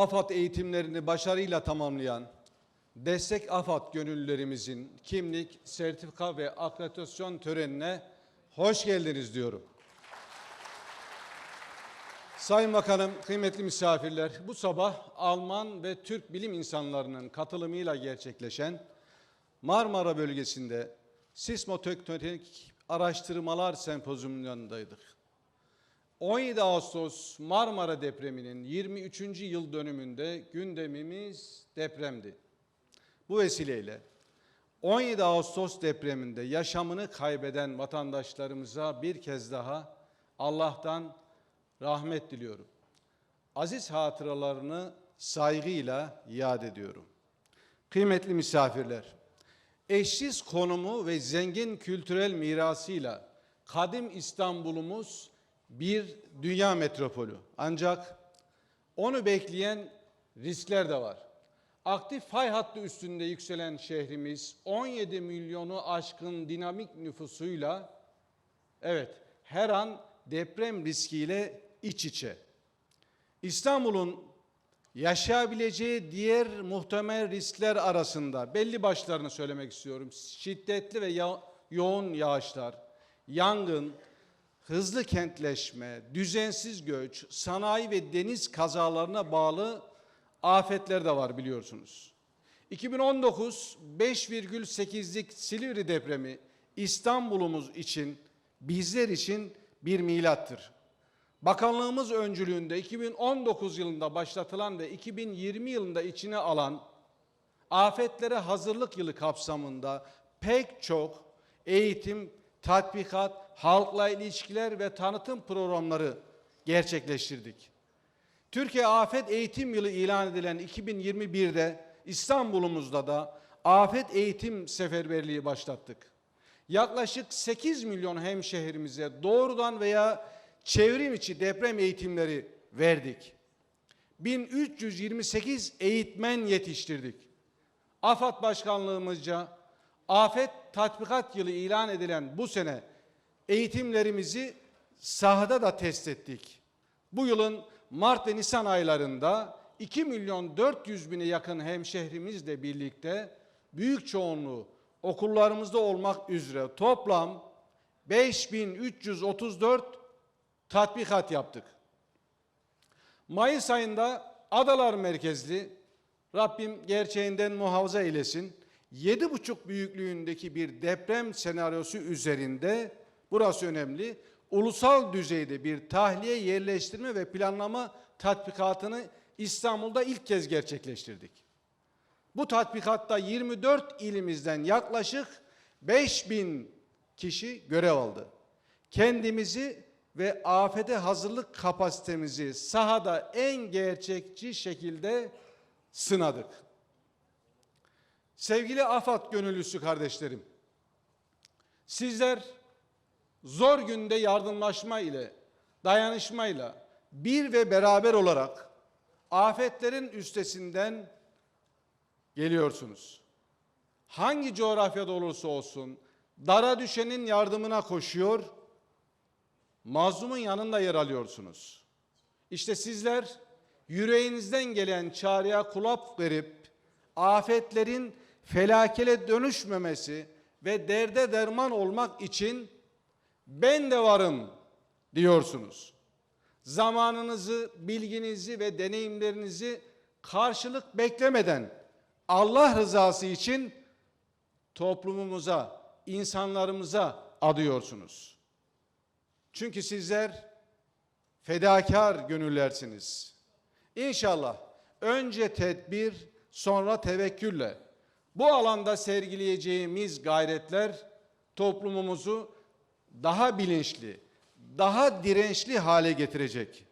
AFAD eğitimlerini başarıyla tamamlayan destek AFAD gönüllülerimizin kimlik, sertifika ve akreditasyon törenine hoş geldiniz diyorum. Sayın Bakanım, kıymetli misafirler, bu sabah Alman ve Türk bilim insanlarının katılımıyla gerçekleşen Marmara bölgesinde sismotektonik araştırmalar sempozyumundaydık. 17 Ağustos Marmara depreminin 23. yıl dönümünde gündemimiz depremdi. Bu vesileyle 17 Ağustos depreminde yaşamını kaybeden vatandaşlarımıza bir kez daha Allah'tan rahmet diliyorum. Aziz hatıralarını saygıyla yad ediyorum. Kıymetli misafirler, eşsiz konumu ve zengin kültürel mirasıyla kadim İstanbul'umuz bir dünya metropolü. Ancak onu bekleyen riskler de var. Aktif fay hattı üstünde yükselen şehrimiz 17 milyonu aşkın dinamik nüfusuyla evet her an deprem riskiyle iç içe. İstanbul'un yaşayabileceği diğer muhtemel riskler arasında belli başlarını söylemek istiyorum. Şiddetli ve ya- yoğun yağışlar, yangın, hızlı kentleşme, düzensiz göç, sanayi ve deniz kazalarına bağlı afetler de var biliyorsunuz. 2019 5,8'lik Silivri depremi İstanbul'umuz için, bizler için bir milattır. Bakanlığımız öncülüğünde 2019 yılında başlatılan ve 2020 yılında içine alan afetlere hazırlık yılı kapsamında pek çok eğitim, tatbikat, halkla ilişkiler ve tanıtım programları gerçekleştirdik. Türkiye Afet Eğitim Yılı ilan edilen 2021'de İstanbul'umuzda da afet eğitim seferberliği başlattık. Yaklaşık 8 milyon hemşehrimize doğrudan veya çevrim içi deprem eğitimleri verdik. 1328 eğitmen yetiştirdik. AFAD Başkanlığımızca afet tatbikat yılı ilan edilen bu sene eğitimlerimizi sahada da test ettik. Bu yılın Mart ve Nisan aylarında 2 milyon 400 bine yakın hemşehrimizle birlikte büyük çoğunluğu okullarımızda olmak üzere toplam 5334 tatbikat yaptık. Mayıs ayında Adalar merkezli Rabbim gerçeğinden muhafaza eylesin. 7,5 büyüklüğündeki bir deprem senaryosu üzerinde burası önemli. Ulusal düzeyde bir tahliye yerleştirme ve planlama tatbikatını İstanbul'da ilk kez gerçekleştirdik. Bu tatbikatta 24 ilimizden yaklaşık 5000 kişi görev aldı. Kendimizi ve afete hazırlık kapasitemizi sahada en gerçekçi şekilde sınadık. Sevgili AFAD gönüllüsü kardeşlerim, sizler zor günde yardımlaşma ile, dayanışmayla bir ve beraber olarak afetlerin üstesinden geliyorsunuz. Hangi coğrafyada olursa olsun dara düşenin yardımına koşuyor, mazlumun yanında yer alıyorsunuz. İşte sizler yüreğinizden gelen çağrıya kulak verip afetlerin felakele dönüşmemesi ve derde derman olmak için ben de varım diyorsunuz. Zamanınızı, bilginizi ve deneyimlerinizi karşılık beklemeden Allah rızası için toplumumuza, insanlarımıza adıyorsunuz. Çünkü sizler fedakar gönüllersiniz. İnşallah önce tedbir, sonra tevekkülle bu alanda sergileyeceğimiz gayretler toplumumuzu daha bilinçli, daha dirençli hale getirecek.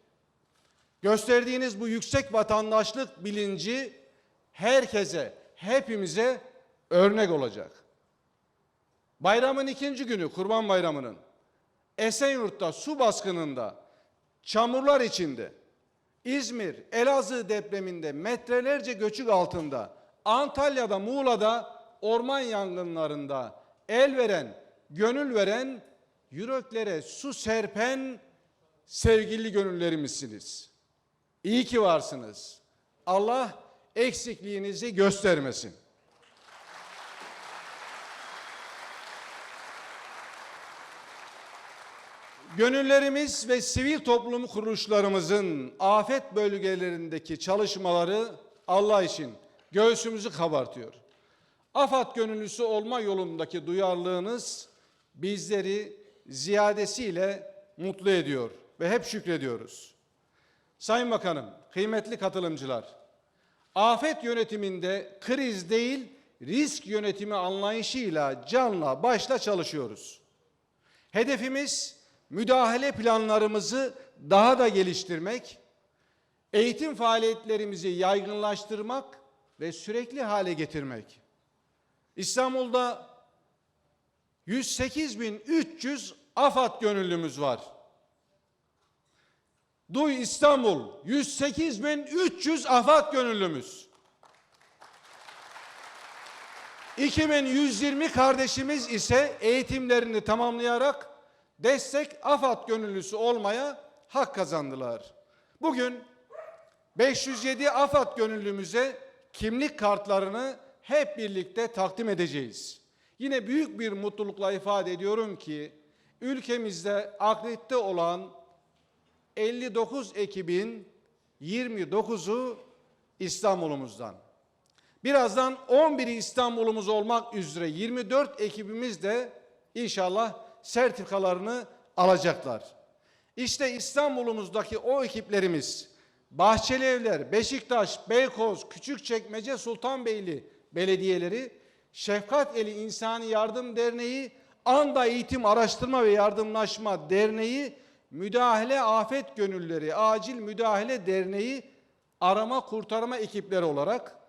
Gösterdiğiniz bu yüksek vatandaşlık bilinci herkese, hepimize örnek olacak. Bayramın ikinci günü, Kurban Bayramı'nın Esenyurt'ta su baskınında, çamurlar içinde, İzmir, Elazığ depreminde metrelerce göçük altında, Antalya'da, Muğla'da orman yangınlarında el veren, gönül veren, yüreklere su serpen sevgili gönüllerimizsiniz. İyi ki varsınız. Allah eksikliğinizi göstermesin. Gönüllerimiz ve sivil toplum kuruluşlarımızın afet bölgelerindeki çalışmaları Allah için göğsümüzü kabartıyor. AFAD gönüllüsü olma yolundaki duyarlılığınız bizleri ziyadesiyle mutlu ediyor ve hep şükrediyoruz. Sayın Bakanım, kıymetli katılımcılar, afet yönetiminde kriz değil, risk yönetimi anlayışıyla canla başla çalışıyoruz. Hedefimiz müdahale planlarımızı daha da geliştirmek, eğitim faaliyetlerimizi yaygınlaştırmak ve sürekli hale getirmek. İstanbul'da 108.300 AFAD gönüllümüz var. Duy İstanbul 108.300 AFAD gönüllümüz. 2120 kardeşimiz ise eğitimlerini tamamlayarak destek AFAD gönüllüsü olmaya hak kazandılar. Bugün 507 AFAD gönüllümüze kimlik kartlarını hep birlikte takdim edeceğiz. Yine büyük bir mutlulukla ifade ediyorum ki ülkemizde akredite olan 59 ekibin 29'u İstanbul'umuzdan. Birazdan 11'i İstanbul'umuz olmak üzere 24 ekibimiz de inşallah sertifikalarını alacaklar. İşte İstanbul'umuzdaki o ekiplerimiz Bahçeli Evler, Beşiktaş, Beykoz, Küçükçekmece, Sultanbeyli belediyeleri, Şefkat Eli İnsani Yardım Derneği, Anda Eğitim Araştırma ve Yardımlaşma Derneği, Müdahale Afet Gönülleri, Acil Müdahale Derneği, Arama Kurtarma ekipleri olarak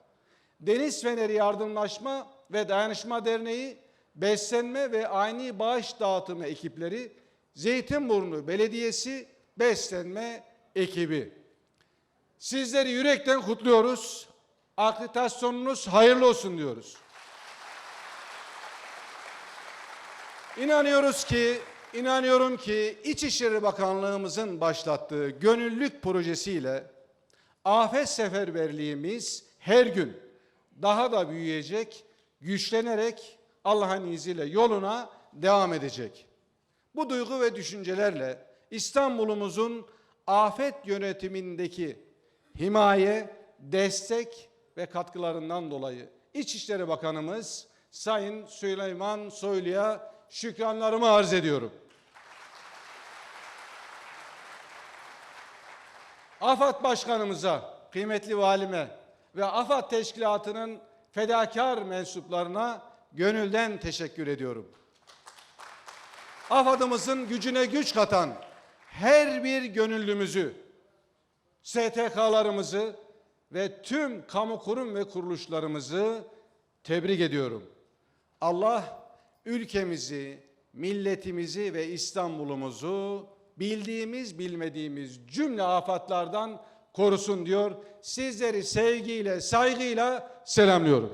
Deniz Feneri Yardımlaşma ve Dayanışma Derneği, Beslenme ve Ani Bağış Dağıtımı ekipleri, Zeytinburnu Belediyesi Beslenme ekibi. Sizleri yürekten kutluyoruz. Akreditasyonunuz hayırlı olsun diyoruz. İnanıyoruz ki, inanıyorum ki İçişleri Bakanlığımızın başlattığı gönüllülük projesiyle afet seferberliğimiz her gün daha da büyüyecek, güçlenerek Allah'ın izniyle yoluna devam edecek. Bu duygu ve düşüncelerle İstanbul'umuzun afet yönetimindeki himaye, destek ve katkılarından dolayı İçişleri Bakanımız Sayın Süleyman Soylu'ya şükranlarımı arz ediyorum. AFAD Başkanımıza, kıymetli valime ve AFAD Teşkilatı'nın fedakar mensuplarına gönülden teşekkür ediyorum. AFAD'ımızın gücüne güç katan her bir gönüllümüzü, STK'larımızı ve tüm kamu kurum ve kuruluşlarımızı tebrik ediyorum. Allah ülkemizi, milletimizi ve İstanbul'umuzu bildiğimiz bilmediğimiz cümle afatlardan korusun diyor. Sizleri sevgiyle, saygıyla selamlıyorum.